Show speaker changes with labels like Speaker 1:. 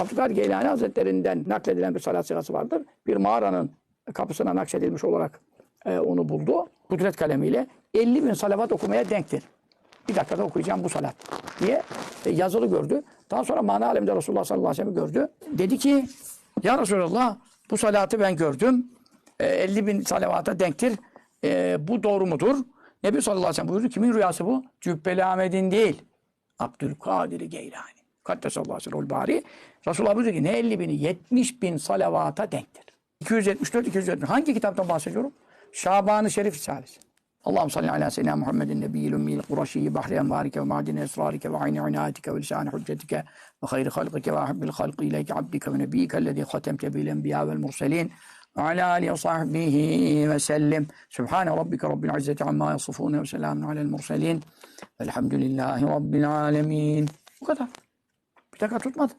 Speaker 1: Abdülkadir Geylani Hazretlerinden nakledilen bir salat sigası vardır. Bir mağaranın kapısına nakşedilmiş olarak e, onu buldu. Kudret kalemiyle 50 bin salavat okumaya denktir. Bir dakikada okuyacağım bu salat diye e, yazılı gördü. Daha sonra mana alemde Resulullah sallallahu aleyhi ve sellem gördü. Dedi ki ya Resulallah bu salatı ben gördüm. E, 50 bin salavata denktir. E, bu doğru mudur? Nebi sallallahu aleyhi ve sellem buyurdu. Kimin rüyası bu? Cübbeli Ahmet'in değil. Abdülkadir Geylani. Kaddesallahu aleyhi ve bari. Resulullah buyurdu ki ne 50 bini? 70 bin salavata denktir. 274, 270. Hangi kitaptan bahsediyorum? Şaban-ı Şerif Risalesi. Allah'ım salli ala seyyidina Muhammedin nebiyyil ummiyil kurashiyyi bahri envarike ve madine esrarike ve ayni inayetike ve lisani hüccetike ve hayri halkike ve ahibbil halqi ileyke abdike ve nebiyyike ellezî hatemte bil enbiya vel murselin ve ala alihi ve sahbihi ve sellim. Sübhane rabbike rabbil izzeti amma yasifun ve selamun alel murselin. Velhamdülillahi rabbil alemin. Bu kadar. Dakika tutmadı.